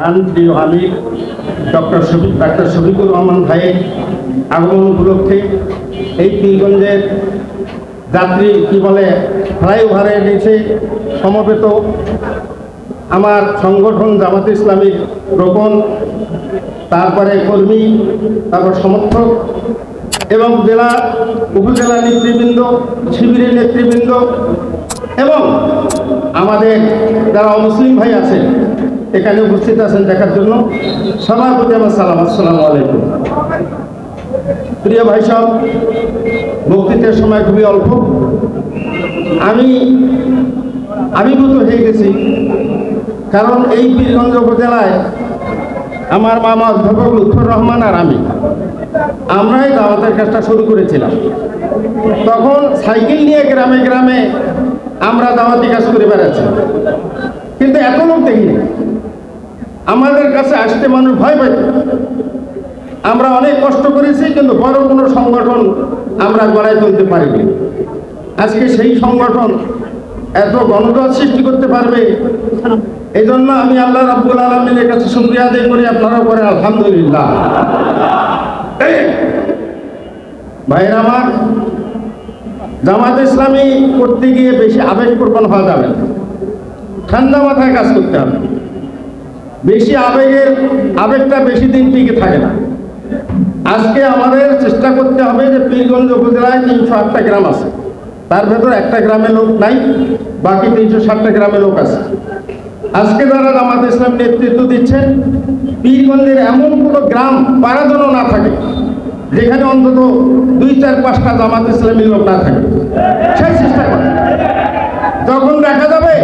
প্রিয় আমি doctor Shafiq doctor Shafiqur Rahman ভাইয়ের আগমন উপলক্ষে এই পীরগঞ্জের যাত্রী কি বলে, ফ্লাইওভারে নিচে সমবেত আমার সংগঠন জামাত ইসলামীর রোপণ, তারপরে কর্মী, তারপর সমর্থক এবং জেলা উপজেলা নেতৃবৃন্দ, শিবিরের নেতৃবৃন্দ এবং আমাদের যারা মুসলিম ভাই আছেন এখানে উপস্থিত আছেন দেখার জন্য। সবার প্রতি আমার সালাম, আসসালামু আলাইকুম। প্রিয় ভাই সব বক্তৃতার সময় খুবই অল্প। আমি আমি আবির্ভূত হয়ে গেছি, কারণ এই বীরগঞ্জ উপজেলায় আমার মামা অধ্যাপক লুৎফর রহমান আর আমি। আমরাই দাওয়াতের কাজটা শুরু করেছিলাম। তখন সাইকেল নিয়ে গ্রামে গ্রামে আমরা দাওয়াতি কাজ করে বেড়াচ্ছি। কিন্তু এত লোক দেখিনি। আমাদের কাছে আসতে মানুষ ভয় পাইত আমরা অনেক কষ্ট করেছি, কিন্তু বড় কোনো সংগঠন আমরা গড়ায় তুলতে পারিনি। আজকে সেই সংগঠন এত গণরোধ সৃষ্টি করতে পারবে এই জন্য আমি আল্লাহ রাব্বুল আলমিনের কাছে শুক্রিয়া আদায় করি, আপনারাও করেন, আলহামদুলিল্লাহ। ভাইয়ের আমার, জামাত ইসলামী করতে গিয়ে বেশি আবেগ প্রবণ হওয়া যাবে ঠান্ডা মাথায় কাজ করতে হবে। বেশি আবেগের, আবেগটা বেশি দিন টিকে থাকে না। আজকে আমাদের চেষ্টা করতে হবে যে পীরগঞ্জ উপজেলায় তিনশো আটটা গ্রাম আছে। তার ভেতর একটা গ্রামে লোক নাই, বাকি তিনশো ষাটটা গ্রামে লোক আছে। আজকে যারা জামাত ইসলাম নেতৃত্ব দিচ্ছেন, পীরগঞ্জের এমন কোনো গ্রাম, পাড়া যেন না থাকে, যেখানে অন্তত দুই চার পাঁচটা জামাত ইসলামী লোক না থাকে, সেই চেষ্টা করে তখন দেখা যাবে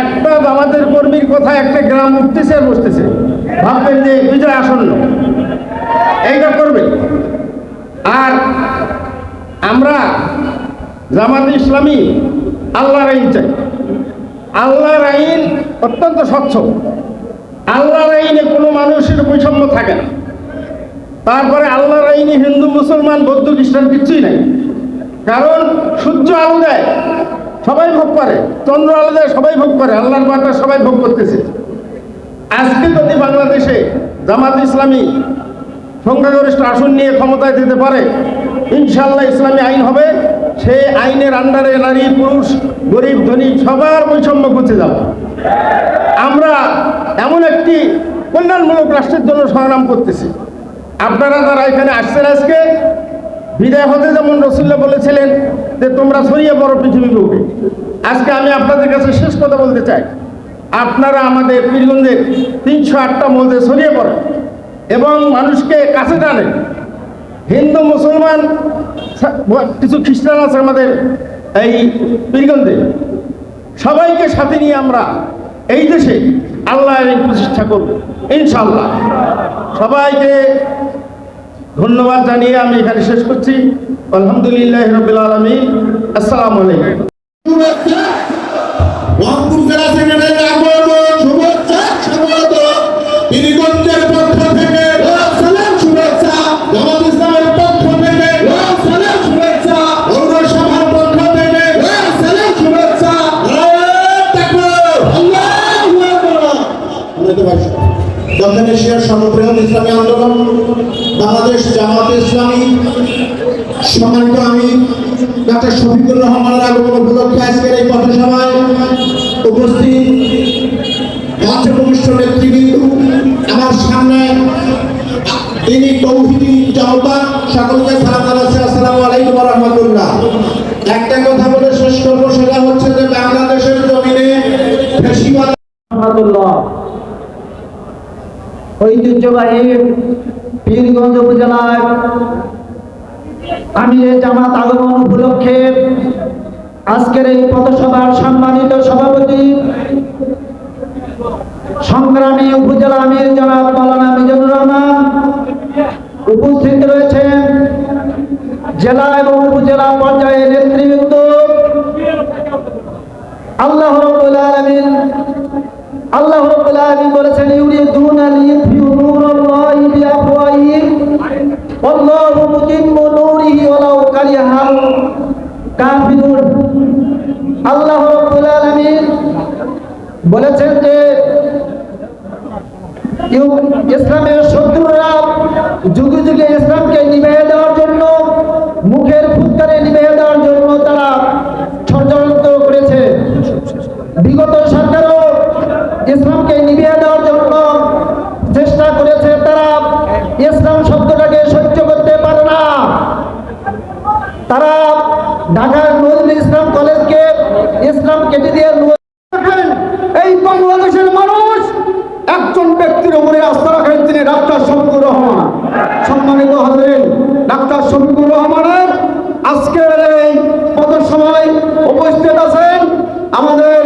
একটা জামাতের কর্মীর কথা একটা গ্রাম উঠতেছে আর বসতেছে। ভাববেন যে বিজয় আসন্ন। এইটা করবে আর আমরা জামাত ইসলামী আল্লাহর আইন চাই। আল্লাহর আইন অত্যন্ত স্বচ্ছ। আল্লাহর আইনে কোনো মানুষের বৈষম্য থাকে না। তারপরে আল্লাহর আইনে হিন্দু, মুসলমান, বৌদ্ধ, খ্রিস্টান কিচ্ছুই নাই। কারণ সূর্য আলো দেয়। সবাই ভোগ করে। চন্দ্র আলো দেয় সবাই ভোগ করে, আল্লাহর বাটা সবাই ভোগ করতেছে। আজকে যদি বাংলাদেশে জামাত ইসলামী সংখ্যাগরিষ্ঠ আসন নিয়ে ক্ষমতায় যেতে পারে ইনশাল্লাহ ইসলামী আইন হবে, সেই আইনের আন্ডারে নারী, পুরুষ, গরিব, ধনী সবার বৈষম্য ঘুচে যাবে। আমরা এমন একটি কল্যাণমূলক রাষ্ট্রের জন্য সংগ্রাম করতেছি। আপনারা যারা এখানে আসছেন আজকে বিদায় হতে যেমন রসুল্লাহ বলেছিলেন যে তোমরা ছড়িয়ে পড়ো পৃথিবী বুকে আজকে আমি আপনাদের কাছে শেষ কথা বলতে চাই। আপনারা আমাদের পীরগঞ্জের তিনশো আটটা মধ্যে ছড়িয়ে পড়েন এবং মানুষকে কাছে টানেন। হিন্দু, মুসলমান কিছু খ্রিস্টান আছে আমাদের এই পীরগঞ্জে। সবাইকে সাথে নিয়ে আমরা এই দেশে আল্লাহ প্রতিষ্ঠা করব ইনশাল্লাহ সবাইকে ধন্যবাদ জানিয়ে আমি এখানে শেষ করছি। আলহামদুলিল্লাহ রবিল আলমী আসসালামু আলাইকুম। শুভেচ্ছা রংপুর দক্ষিণ এশিয়ার সর্ববৃহৎ ইসলামী আন্দোলন, বাংলাদেশ জামাত ইসলামী, সম্মানিত আমি ডক্টর শফিকুর রহমানের আগমন উপলক্ষে আজকের এই পথসভায় উপস্থিত মঞ্চভূমিষ্ঠ নেতৃবৃন্দ, আমার সামনে তিনি তৌহিদি জনতা, সকলকে সালাম জানাচ্ছি, আসসালামু আলাইকুম রহমতুল্লাহ। একটা কথা বলে শেষ করব, সেটা হচ্ছে যে বাংলাদেশের জমিনে ফেসিবাদ রহমাতুল্লাহ। ঐতিহ্যবাহী পীরগঞ্জ উপজেলার আমিরের জামাত আগমন উপলক্ষে আজকের এই পথসভার সম্মানিত সভাপতি সংগ্রামী উপজেলা আমির জনাব মৌলানা মিজানুর রহমান উপস্থিত রয়েছেন জেলা এবং উপজেলা পর্যায়ে নেতৃবৃন্দ। আল্লাহ রাব্বুল আলামিন আল্লাহ রাব্বুল আলামিন বলেছেন, ইউরিদুনা লিইউতফিউ নূরাল্লাহি বিআফওয়াহিহিম, ওয়াল্লাহু মুতিম্মু নূরিহি ওয়ালাউ কারিহাল কাফিরুন, আল্লাহ রাব্বুল আলামিন বলেছেন যে ইসলামের শত্রুরা যুগে যুগে ইসলামকে নিভেয়ে দেওয়ার জন্য ঢাকার নজরুল ইসলাম কলেজকে ইসলাম কেটে দিয়ে এই বাংলাদেশের মানুষ, একজন ব্যক্তির উপরে আস্থা রাখেন তিনি ডাক্তার শফিকুর রহমান। সম্মানিত হলেন ডাক্তার শফিকুর রহমানের আজকের এই পথসভায় উপস্থিত আছেন আমাদের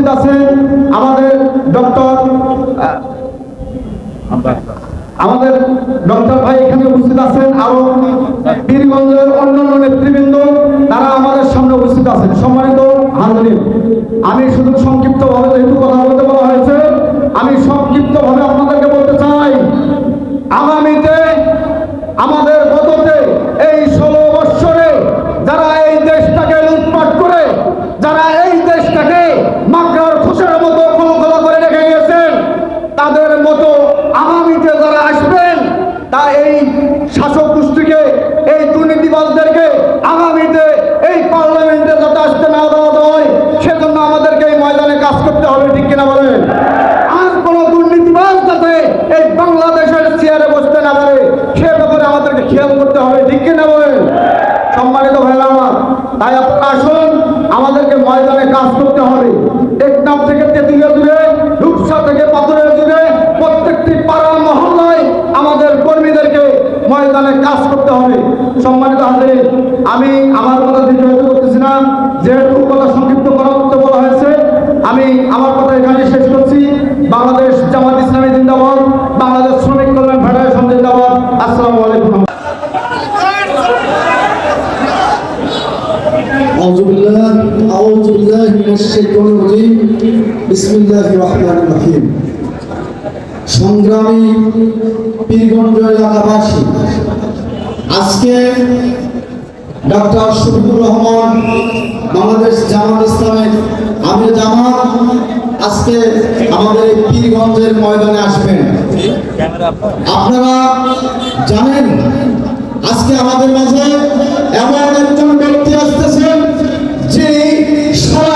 উপস্থিত আছেন আমাদের ডক্টর আমাদের ডক্টর ভাই এখানে উপস্থিত আছেন আরও বীরগঞ্জের অন্যান্য নেতৃবৃন্দ, তারা আমাদের সামনে উপস্থিত আছেন। সম্মানিত হাজরিন আমি শুধু সংক্ষিপ্ত ভাবে যেহেতু কথা বলতে বলা হয়েছে আমি সংক্ষিপ্ত ভাবে আপনাদেরকে বলতে চাই আগামীতে আমাদের গততে এই ষোলো বৎসরে যারা এই দেশটাকে লুটপাট করে যারা এই দেশটাকে মাকড়ার খুশের মতো খোলা করে রেখে গেছেন তাদের মতো আগামীতে যারা আসবেন তা এই শাসক গোষ্ঠীকে এই দুর্নীতিবাজদেরকে আগামীতে এই পার্লামেন্টে যাতে আসতে না দেওয়া হয় সেজন্য আমাদেরকে এই ময়দানে কাজ করতে হবে ঠিক কিনা বলেন আর কোনো দুর্নীতিবাজ যাতে এই বাংলাদেশের চেয়ারে বসতে না পারে সে ব্যাপারে আমাদেরকে খেয়াল করতে হবে ঠিক কিনা বলেন সম্মানিত ভাইরা আমার তাই আপনারা আসুন, আমাদেরকে ময়দানে কাজ করতে হবে। টেকনাফ থেকে তেতুলিয়া দূরে, রূপসা থেকে পাথরের দূরে, প্রত্যেকটি পাড়া মহল্লায় আমাদের কর্মীদেরকে ময়দানে কাজ করতে হবে। সম্মানিত হাজির আমি আমার কথা দীর্ঘায়িত করতেছি না। যেহেতু কথা সংক্ষিপ্ত করা করতে বলা হয়েছে, আমি আমার কথা এখানে শেষ করছি। বাংলাদেশ জামাত ইসলামী জিন্দাবাদ, বাংলাদেশ শ্রমিক কল্যাণ ফেডারেশন জিন্দাবাদ। আসসালামু من الشيطان الرجيم بسم الله الرحمن الرحيم সংগ্রামী পীরগঞ্জ এলাকাবাসী আজকে ডক্টর শফিকুর রহমান বাংলাদেশ জামাত ইসলামের আমির জামাত আজকে আমাদের এই পীরগঞ্জের ময়দানে আসবেন আপনারা জানেন আজকে আমাদের মাঝে এমন একজন ব্যক্তি আসতেছেন যিনি সারা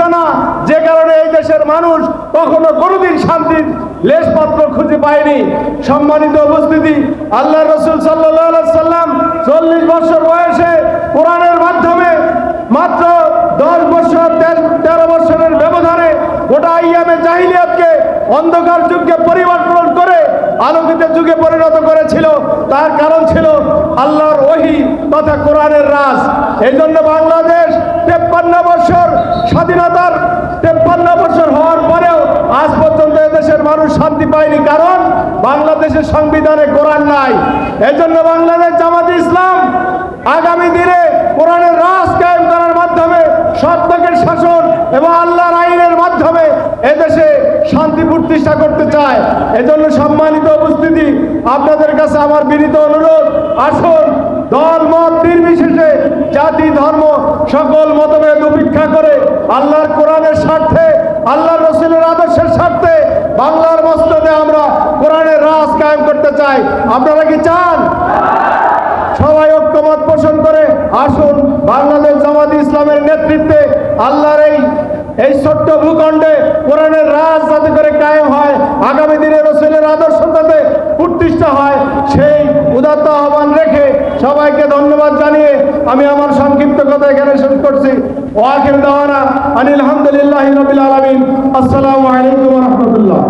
ছিল না। যে কারণে এই দেশের মানুষ কখনো কোনোদিন শান্তির লেশপত্র খুঁজে পায়নি। সম্মানিত উপস্থিতি আল্লাহ রসুল সাল্লাম চল্লিশ বছর বয়সে কোরআনের মাধ্যমে মাত্র দশ বছর তেরো বছরের ব্যবধানে গোটা ইয়ামে জাহিলিয়াতকে অন্ধকার যুগকে পরিবর্তন করে আলোকিত যুগে পরিণত করেছিল। তার কারণ ছিল আল্লাহর ওহি তথা কোরআনের রাজ। এই জন্য বাংলাদেশ তেপ্পান্ন বছর স্বাধীনতার তেপ্পান্ন বছর হওয়ার পরেও আজ পর্যন্ত এদেশের মানুষ শান্তি পায়নি। কারণ বাংলাদেশের সংবিধানে কোরআন নাই। এজন্য বাংলাদেশ জামাতে ইসলাম আগামী দিনে কোরআনের রাজ কায়েম করার মাধ্যমে সত্যকের শাসন এবং আল্লাহর আইনের মাধ্যমে এদেশে শান্তি প্রতিষ্ঠা করতে চায়। এজন্য সম্মানিত উপস্থিতি, আপনাদের কাছে আমার বিনীত অনুরোধ, আসুন দল, মত নির্বিশেষে জাতি, ধর্ম সকল মতভেদ উপেক্ষা করে আল্লাহর কোরআনের স্বার্থে, আল্লাহর রসুলের আদর্শের স্বার্থে বাংলার মস্তদে আমরা কোরআনের রাজ কায়েম করতে চাই। আপনারা কি চান? সবাই ঐক্যমত পোষণ করে আসুন বাংলাদেশ জামাত ইসলামের নেতৃত্বে আল্লাহর এই এই ছোট্ট ভূখণ্ডে কোরআনের রাজ যাতে করে কায়েম হয়, আগামী দিনে রসুলের আদর্শ যাতে প্রতিষ্ঠা হয়, সেই উদাত্ত আহ্বান রেখে সবাইকে ধন্যবাদ জানিয়ে আমি আমার সংক্ষিপ্ত কথা এখানে শেষ করছি। ওয়াকিল দাওয়ানা আনিল হামদুলিল্লাহি রাব্বিল আলামিন। আসসালামু আলাইকুম রাহমাতুল্লাহ।